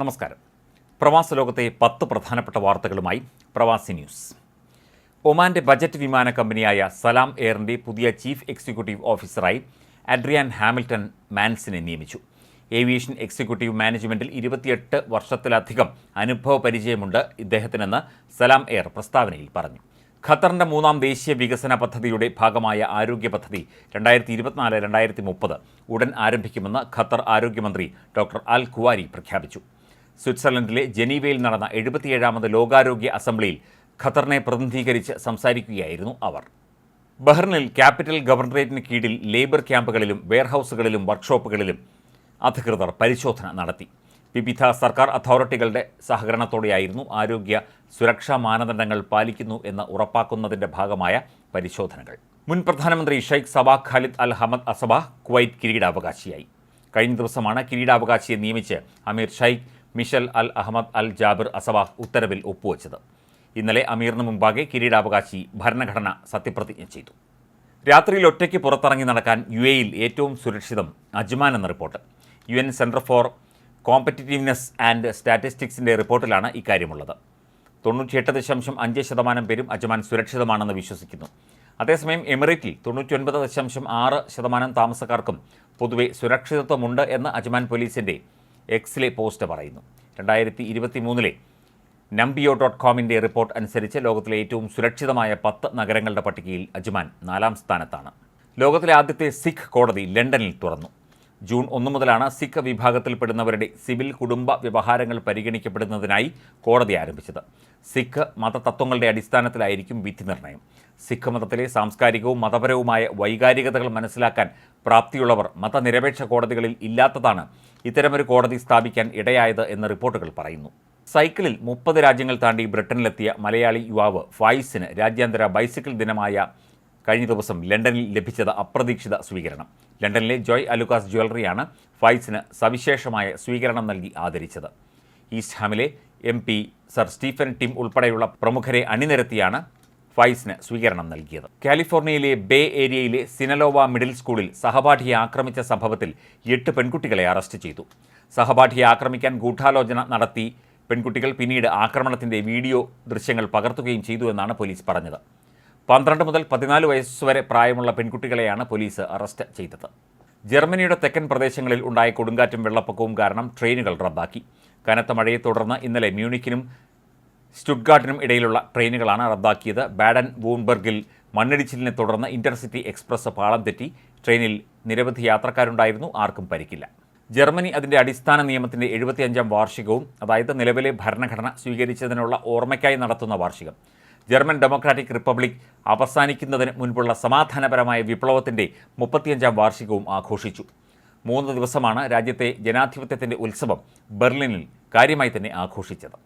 നമസ്കാരം. പ്രവാസ ലോകത്തെ പത്ത് പ്രധാനപ്പെട്ട വാർത്തകളുമായി പ്രവാസി ന്യൂസ്. ഒമാന്റെ ബജറ്റ് വിമാന കമ്പനിയായ സലാം എയറിന്റെ പുതിയ ചീഫ് എക്സിക്യൂട്ടീവ് ഓഫീസറായി അഡ്രിയാൻ ഹാമിൽട്ടൺ മാൻസിനെ നിയമിച്ചു. ഏവിയേഷൻ എക്സിക്യൂട്ടീവ് മാനേജ്മെന്റിൽ ഇരുപത്തിയെട്ട് വർഷത്തിലധികം അനുഭവ പരിചയമുണ്ട് ഇദ്ദേഹത്തിനെന്ന് സലാം എയർ പ്രസ്താവനയിൽ പറഞ്ഞു. ഖത്തറിന്റെ മൂന്നാം ദേശീയ വികസന പദ്ധതിയുടെ ഭാഗമായ ആരോഗ്യ പദ്ധതി രണ്ടായിരത്തി ഇരുപത്തിനാല് രണ്ടായിരത്തി മുപ്പത് ഉടൻ ആരംഭിക്കുമെന്ന് ഖത്തർ ആരോഗ്യമന്ത്രി ഡോക്ടർ അൽ ഖുവാരി പ്രഖ്യാപിച്ചു. സ്വിറ്റ്സർലൻഡിലെ ജനീവയിൽ നടന്ന എഴുപത്തിയേഴാമത് ലോകാരോഗ്യ അസംബ്ലിയിൽ ഖത്തറിനെ പ്രതിനിധീകരിച്ച് സംസാരിക്കുകയായിരുന്നു അവർ. ബഹ്റിനിൽ ക്യാപിറ്റൽ ഗവർണറേറ്റിന് കീഴിൽ ലേബർ ക്യാമ്പുകളിലും വെയർഹൌസുകളിലും വർക്ക്ഷോപ്പുകളിലും അധികൃതർ പരിശോധന നടത്തി. വിവിധ സർക്കാർ അതോറിറ്റികളുടെ സഹകരണത്തോടെയായിരുന്നു ആരോഗ്യ സുരക്ഷാ മാനദണ്ഡങ്ങൾ പാലിക്കുന്നു എന്ന് ഉറപ്പാക്കുന്നതിന്റെ ഭാഗമായ പരിശോധനകൾ. മുൻ പ്രധാനമന്ത്രി Sheikh Sabah Khalid Al Hamad Assabah Kuwait കിരീടാവകാശിയായി. കഴിഞ്ഞ ദിവസമാണ് കിരീടാവകാശിയെ നിയമിച്ച് Amir Sheikh Mishal Al Ahmad Al Jaber Assabah ഉത്തരവിൽ ഒപ്പുവച്ചത്. ഇന്നലെ അമീറിന് മുമ്പാകെ കിരീടാവകാശി ഭരണഘടന സത്യപ്രതിജ്ഞ ചെയ്തു. രാത്രിയിൽ ഒറ്റയ്ക്ക് പുറത്തിറങ്ങി നടക്കാൻ യു എയിൽ ഏറ്റവും സുരക്ഷിതം അജ്മാൻ എന്ന report. U N centre for competitiveness and സ്റ്റാറ്റിസ്റ്റിക്സിന്റെ റിപ്പോർട്ടിലാണ് ഇക്കാര്യമുള്ളത്. തൊണ്ണൂറ്റിയെട്ട് ദശാംശം അഞ്ച് ശതമാനം പേരും അജ്മാൻ സുരക്ഷിതമാണെന്ന് വിശ്വസിക്കുന്നു. അതേസമയം എമിറേറ്റിൽ തൊണ്ണൂറ്റിയൊൻപത് ദശാംശം ആറ് ശതമാനം താമസക്കാർക്കും പൊതുവെ സുരക്ഷിതത്വമുണ്ട് എന്ന് അജ്മാൻ പോലീസിന്റെ എക്സിലെ പോസ്റ്റ് പറയുന്നു. രണ്ടായിരത്തി ഇരുപത്തി മൂന്നിലെ നംബിയോ ഡോട്ട് കോമിന്റെ റിപ്പോർട്ട് അനുസരിച്ച് ലോകത്തിലെ ഏറ്റവും സുരക്ഷിതമായ പത്ത് നഗരങ്ങളുടെ പട്ടികയിൽ അജ്മാൻ നാലാം സ്ഥാനത്താണ്. ലോകത്തിലെ ആദ്യത്തെ സിഖ് കോടതി ലണ്ടനിൽ തുറന്നു. ജൂൺ ഒന്ന് മുതലാണ് സിഖ് വിഭാഗത്തിൽപ്പെടുന്നവരുടെ സിവിൽ കുടുംബ വ്യവഹാരങ്ങൾ പരിഗണിക്കപ്പെടുന്നതിനായി കോടതി ആരംഭിച്ചത്. സിഖ് മതതത്വങ്ങളുടെ അടിസ്ഥാനത്തിലായിരിക്കും വിധി നിർണയം സിഖ് മതത്തിലെ സാംസ്കാരികവും മതപരവുമായ വൈകാരികതകൾ മനസ്സിലാക്കാൻ പ്രാപ്തിയുള്ളവർ മതനിരപേക്ഷ കോടതികളിൽ ഇല്ലാത്തതാണ് ഇത്തരമൊരു കോടതി സ്ഥാപിക്കാൻ ഇടയായത് എന്ന് റിപ്പോർട്ടുകൾ പറയുന്നു. സൈക്കിളിൽ മുപ്പത് രാജ്യങ്ങൾ താണ്ടി ബ്രിട്ടനിലെത്തിയ മലയാളി യുവാവ് ഫായിസിന് രാജ്യാന്തര ബൈസിക്കിൾ ദിനമായ കഴിഞ്ഞ ദിവസം ലണ്ടനിൽ ലഭിച്ചത് അപ്രതീക്ഷിത സ്വീകരണം. ലണ്ടനിലെ ജോയ് അലുക്കാസ് ജ്വല്ലറിയാണ് ഫൈസിന് സവിശേഷമായ സ്വീകരണം നൽകി ആദരിച്ചത്. East ഹാമിലെ M P sir Stephen Timms ഉൾപ്പെടെയുള്ള പ്രമുഖരെ അണിനിരത്തിയാണ് ഫൈസിന് സ്വീകരണം നൽകിയത്. കാലിഫോർണിയയിലെ ബേ ഏരിയയിലെ സിനലോവ മിഡിൽ സ്കൂളിൽ സഹപാഠിയെ ആക്രമിച്ച സംഭവത്തിൽ എട്ട് പെൺകുട്ടികളെ അറസ്റ്റ് ചെയ്തു. സഹപാഠിയെ ആക്രമിക്കാൻ ഗൂഢാലോചന നടത്തി പെൺകുട്ടികൾ പിന്നീട് ആക്രമണത്തിന്റെ വീഡിയോ ദൃശ്യങ്ങൾ പകർത്തുകയും ചെയ്തു എന്നാണ് പോലീസ് പറഞ്ഞത്. പന്ത്രണ്ട് മുതൽ പതിനാല് വയസ്സുവരെ പ്രായമുള്ള പെൺകുട്ടികളെയാണ് പോലീസ് അറസ്റ്റ് ചെയ്തത്. ജർമ്മനിയുടെ തെക്കൻ പ്രദേശങ്ങളിൽ ഉണ്ടായ കൊടുങ്കാറ്റും വെള്ളപ്പൊക്കവും കാരണം ട്രെയിനുകൾ റദ്ദാക്കി. കനത്ത മഴയെ തുടർന്ന് ഇന്നലെ മ്യൂണിക്കിനും സ്റ്റുഡ്ഗാർട്ടിനും ഇടയിലുള്ള ട്രെയിനുകളാണ് റദ്ദാക്കിയത്. ബാഡൻ വൂൺബർഗിൽ മണ്ണിടിച്ചിലിനെ തുടർന്ന് ഇന്റർസിറ്റി എക്സ്പ്രസ് പാളം തെറ്റി. ട്രെയിനിൽ നിരവധി യാത്രക്കാരുണ്ടായിരുന്നു ആർക്കും പരിക്കില്ല. ജർമ്മനി അതിന്റെ അടിസ്ഥാന നിയമത്തിന്റെ എഴുപത്തിയഞ്ചാം വാർഷികവും അതായത് നിലവിലെ ഭരണഘടന സ്വീകരിച്ചതിനുള്ള ഓർമ്മയ്ക്കായി നടത്തുന്ന വാർഷികം. ജർമ്മൻ ഡെമോക്രാറ്റിക് റിപ്പബ്ലിക് അവസാനിക്കുന്നതിന് മുൻപുള്ള സമാധാനപരമായ വിപ്ലവത്തിന്റെ മുപ്പത്തിയഞ്ചാം വാർഷികവും ആഘോഷിച്ചു. മൂന്ന് ദിവസമാണ് രാജ്യത്തെ ജനാധിപത്യത്തിന്റെ ഉത്സവം ബെർലിനിൽ കാര്യമായി തന്നെ ആഘോഷിച്ചത്.